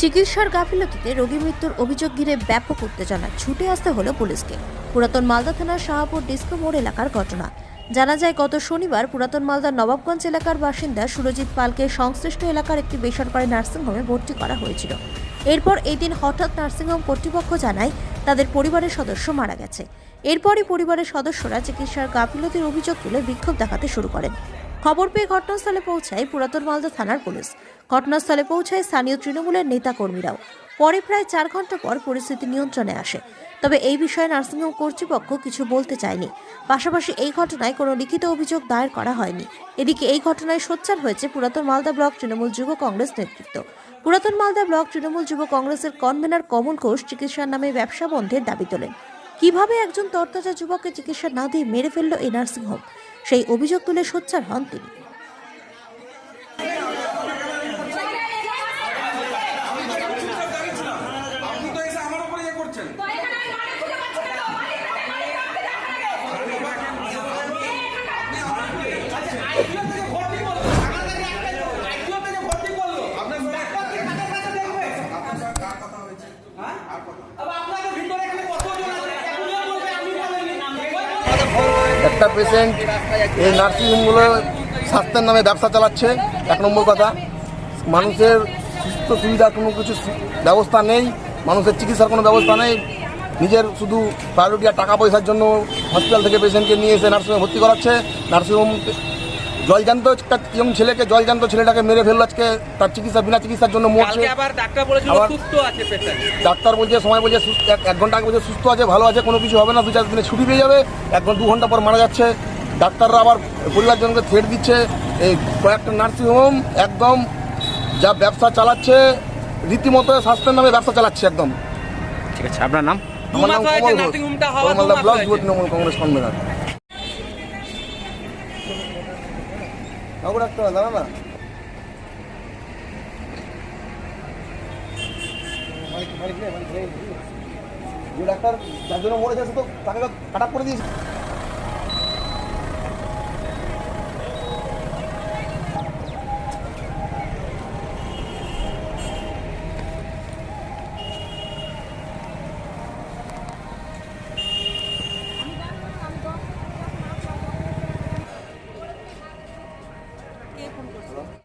চিকিৎসার গাফিলতিতে রোগী মৃত্যুর অভিযোগ ঘিরে ব্যাপক উত্তেজনা। ছুটে আসতে হলো পুলিশকে। পুরাতন মালদা থানার শাহপুর ডিস্কো মোড় এলাকার ঘটনা। জানা যায়, গত শনিবার পুরাতন মালদার নবাবগঞ্জ এলাকার বাসিন্দা সুরজিৎ পালকে সংশ্লিষ্ট এলাকার একটি বেসরকারি নার্সিংহোমে ভর্তি করা হয়েছিল। এরপর এই দিন হঠাৎ নার্সিংহোম কর্তৃপক্ষ জানায়, তাদের পরিবারের সদস্য মারা গেছে। এরপরই পরিবারের সদস্যরা চিকিৎসার গাফিলতির অভিযোগ তুলে বিক্ষোভ দেখাতে শুরু করেন। খবর পেয়ে ঘটনাস্থলে পৌঁছায় পুরাতন মালদা থানার পুলিশ। ঘটনাস্থলে পৌঁছায় স্থানীয় তৃণমূলের নেতাকর্মীরাও। পরে প্রায় চার ঘণ্টা পর পরিস্থিতি নিয়ন্ত্রণে আসে। তবে এই বিষয়ে নার্সিংহোম কর্তৃপক্ষ কিছু বলতে চায়নি। পাশাপাশি এই ঘটনায় কোনো লিখিত অভিযোগ দায়ের করা হয়নি। এদিকে এই ঘটনায় সোচ্চার হয়েছে পুরাতন মালদা ব্লক তৃণমূল যুব কংগ্রেস নেতৃত্ব। পুরাতন মালদা ব্লক তৃণমূল যুব কংগ্রেসের কনভেনার কমল ঘোষ চিকিৎসার নামে ব্যবসা বন্ধের দাবি তোলেন। কীভাবে একজন তরতাজা যুবককে চিকিৎসা না দিয়ে মেরে ফেলল এই নার্সিংহোম? সেই অভিযোগ তুলে সোচ্চার হন তিনি। একটা পেশেন্ট এই নার্সিংহোমগুলো স্বাস্থ্যের নামে ব্যবসা চালাচ্ছে, এক নম্বর কথা। মানুষের সুস্থ সুবিধার কোনো কিছু ব্যবস্থা নেই, মানুষের চিকিৎসার কোনো ব্যবস্থা নেই। নিজের শুধু প্রায়োরিটি আর টাকা পয়সার জন্য হসপিটাল থেকে পেশেন্টকে নিয়ে এসে নার্সিংহোমে ভর্তি করাচ্ছে। নার্সিংহোম জলজান্ত একটা ইয়ং ছেলেকে জলজান্ত ছেলেটাকে মেরে ফেলল আজকে। তার চিকিৎসা বিনা চিকিৎসার জন্য মরছে। কালকে আবার ডাক্তার বলেছিল সুস্থ আছে ডাক্তার বলছে সময় বলছে সুস্থ এক- এক ঘণ্টা আগে বলছে সুস্থ আছে ভালো আছে কোনো কিছু হবে না দু চার দিনে ছুটি পেয়ে যাবে। এক ঘণ্টা দু ঘণ্টা পর মারা যাচ্ছে। ডাক্তাররা আবার পরিবারজনকে থ্রেট দিচ্ছে। এই কয়েকটা নার্সিংহোম একদম যা ব্যবসা চালাচ্ছে রীতিমতো স্বাস্থ্যের নামে ব্যবসা চালাচ্ছে একদম। ঠিক আছে আপনার নাম? আমার নাম কমল ঘোষ। তৃণমূল কংগ্রেস কনভেনার। ডাক্তার দাঁড়া না। ডাক্তার যার জন্য মরেছে তো তাকে কাটা করে দিয়েছে।